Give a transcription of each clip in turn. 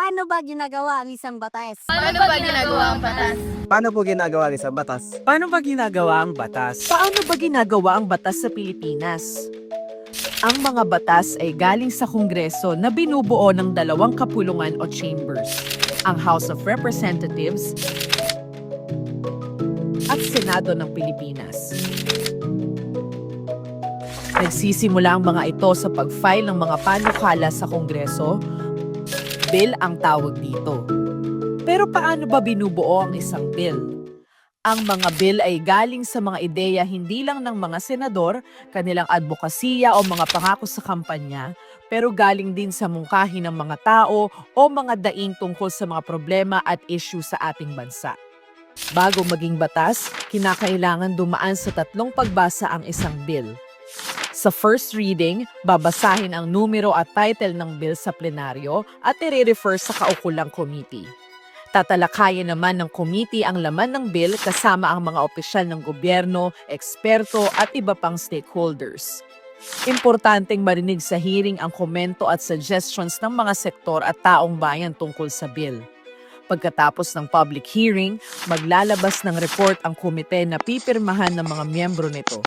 Paano ba ginagawa ang isang batas? Paano ba ginagawa ang batas? Paano po ginagawa ang isang batas? Paano ba ginagawa ang batas? Paano ba ginagawa ang batas sa Pilipinas? Ang mga batas ay galing sa Kongreso na binubuo ng dalawang kapulungan o chambers, ang House of Representatives at Senado ng Pilipinas. Nagsisimula ang mga ito sa pag-file ng mga panukala sa Kongreso. Bill ang tawag dito. Pero paano ba binubuo ang isang bill? Ang mga bill ay galing sa mga ideya hindi lang ng mga senador, kanilang advokasya o mga pangako sa kampanya, pero galing din sa mungkahi ng mga tao o mga daing tungkol sa mga problema at issue sa ating bansa. Bago maging batas, kinakailangan dumaan sa tatlong pagbasa ang isang bill. Sa first reading, babasahin ang numero at title ng bill sa plenaryo at i-refer sa kaukulang committee. Tatalakayin naman ng committee ang laman ng bill kasama ang mga opisyal ng gobyerno, eksperto at iba pang stakeholders. Importanteng marinig sa hearing ang komento at suggestions ng mga sektor at taong bayan tungkol sa bill. Pagkatapos ng public hearing, maglalabas ng report ang komite na pipirmahan ng mga miyembro nito.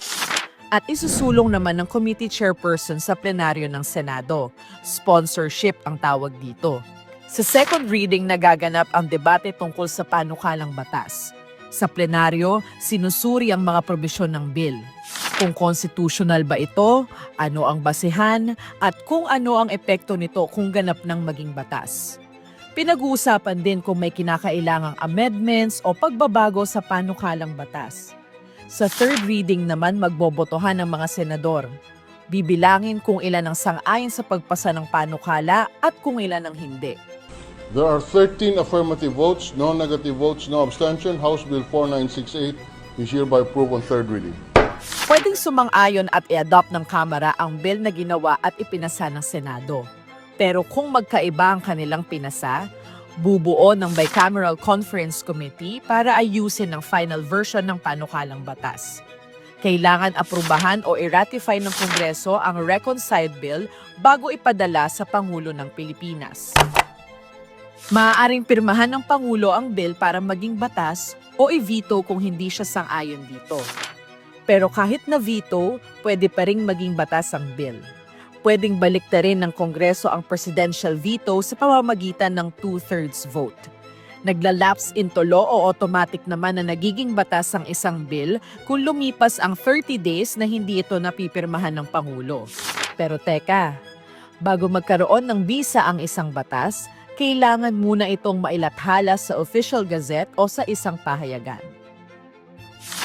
At isusulong naman ng committee chairperson sa plenaryo ng Senado. Sponsorship ang tawag dito. Sa second reading nagaganap ang debate tungkol sa panukalang batas. Sa plenaryo, sinusuri ang mga probisyon ng bill. Kung constitutional ba ito, ano ang basehan, at kung ano ang epekto nito kung ganap ng maging batas. Pinag-uusapan din kung may kinakailangang amendments o pagbabago sa panukalang batas. Sa third reading naman magbobotohan ng mga senador. Bibilangin kung ilan ang sang-ayon sa pagpasa ng panukala at kung ilan ang hindi. There are 13 affirmative votes, no negative votes, no abstention. House Bill 4968 is hereby approved on third reading. Pwedeng sumang-ayon at i-adopt ng Kamara ang bill na ginawa at ipinasa ng Senado. Pero kung magkaiba ang kanilang pinasa, bubuo ng Bicameral Conference Committee para ayusin ang final version ng panukalang batas. Kailangan aprubahan o i-ratify ng Kongreso ang reconciled bill bago ipadala sa Pangulo ng Pilipinas. Maaaring pirmahan ng Pangulo ang bill para maging batas o i-veto kung hindi siya sang-ayon dito. Pero kahit na veto, pwede pa ring maging batas ang bill. Pwedeng baliktarin ng Kongreso ang presidential veto sa pamamagitan ng two-thirds vote. Naglalapse into law o automatic naman na nagiging batas ang isang bill kung lumipas ang 30 days na hindi ito napipirmahan ng Pangulo. Pero teka, bago magkaroon ng bisa ang isang batas, kailangan muna itong mailathala sa official gazette o sa isang pahayagan.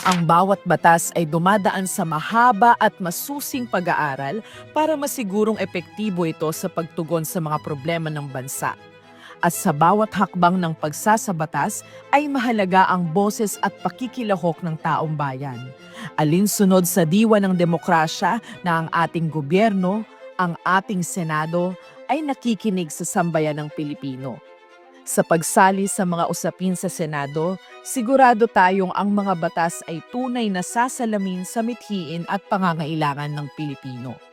Ang bawat batas ay dumadaan sa mahaba at masusing pag-aaral para masigurong epektibo ito sa pagtugon sa mga problema ng bansa. At sa bawat hakbang ng pagsasabatas ay mahalaga ang boses at pakikilahok ng taong bayan. Alinsunod sa diwa ng demokrasya na ang ating gobyerno, ang ating Senado, ay nakikinig sa sambayan ng Pilipino. Sa pagsali sa mga usapin sa Senado, sigurado tayong ang mga batas ay tunay na sasalamin sa mithiin at pangangailangan ng Pilipino.